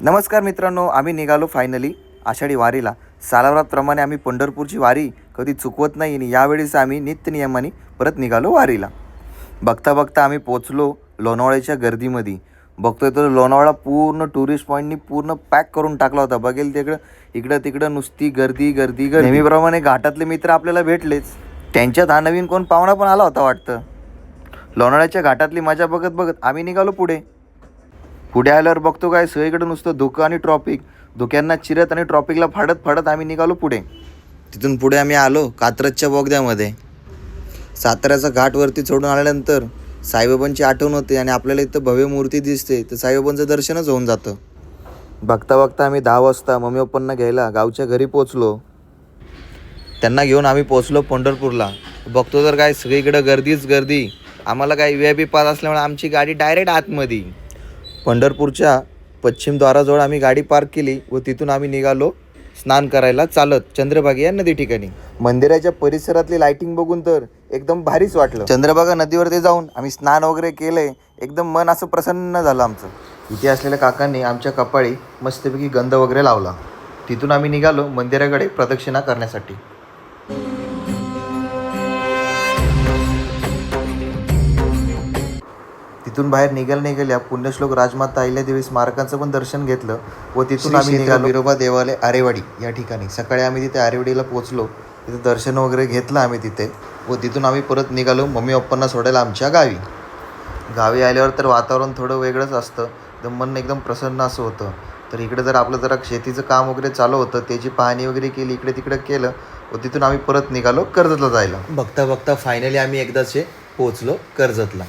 नमस्कार मित्रांनो आम्ही निघालो फायनली आषाढी वारीला. सालावरातप्रमाणे आम्ही पंढरपूरची वारी कधी चुकवत नाही आणि यावेळेस आम्ही नित्यनियमाने परत निघालो वारीला. बघता बघता आम्ही पोचलो लोणावळ्याच्या गर्दीमध्ये. बघतोय तर लोणावळा पूर्ण टुरिस्ट पॉईंटनी पूर्ण पॅक करून टाकला होता. बघेल तिकडं इकडं तिकडं नुसती गर्दी गर्दी गर्दी. नेहमीप्रमाणे घाटातले मित्र आपल्याला भेटलेच. त्यांच्यात हा नवीन कोण पाहुणा पण आला होता वाटतं. लोणावळ्याच्या घाटातली मजा बघत बघत आम्ही निघालो पुढे. पुढे आल्यावर बघतो काय सगळीकडे नुसतं धुकं आणि ट्रॉपिक धुक्यांना चिरत आणि ट्रॉपिकला फाडत फाडत आम्ही निघालो पुढे. तिथून पुढे आम्ही आलो कात्रजच्या बोगद्यामध्ये. साताऱ्याचा घाटवरती चढून आल्यानंतर साईबाबांची आठवण होते आणि आपल्याला इथं भव्य मूर्ती दिसते तर साईबाबांचं दर्शनच होऊन जातं. बघता बघता आम्ही दहा वाजता मम्मी पप्पांना घ्यायला गावच्या घरी पोचलो त्यांना घेऊन आम्ही पोचलो पंढरपूरला. बघतो तर काय सगळीकडं गर्दीच गर्दी. आम्हाला काय व्ही आय पी पास असल्यामुळे आमची गाडी डायरेक्ट आतमध्ये. पंढरपूरच्या पश्चिमद्वाराजवळ आम्ही गाडी पार्क केली व तिथून आम्ही निघालो स्नान करायला चालत चंद्रभागा या नदी ठिकाणी. मंदिराच्या परिसरातली लाइटिंग बघून तर एकदम भारीच वाटलं. चंद्रभागा नदीवरती जाऊन आम्ही स्नान वगैरे केलंय एकदम मन असं प्रसन्न झालं आमचं. इथे असलेल्या काकांनी आमच्या कपाळी मस्तपैकी गंध वगैरे लावला. तिथून आम्ही निघालो मंदिराकडे प्रदक्षिणा करण्यासाठी. तिथून बाहेर निघाल निघाल्या पुण्यश्लोक राजमाता अहिल्यादेवी स्मारकाचं पण दर्शन घेतलं व तिथून आम्ही निघालो. बिरोबा देवालय आरेवाडी या ठिकाणी. सकाळी आम्ही तिथे आरेवाडीला पोहोचलो. तिथे दर्शन वगैरे घेतलं आम्ही तिथे व तिथून आम्ही परत निघालो. मम्मी पप्पांना सोडायला आमच्या गावी. गावी आल्यावर तर वातावरण थोडं वेगळंच असतं. तर मन एकदम प्रसन्न असं होतं. तर इकडे जर आपलं जरा शेतीचं काम वगैरे चालू होतं त्याची पाहणी वगैरे केली इकडे तिकडे केलं व तिथून आम्ही परत निघालो कर्जतला जायला. बघता बघता फायनली आम्ही एकदाचे पोहोचलो कर्जतला.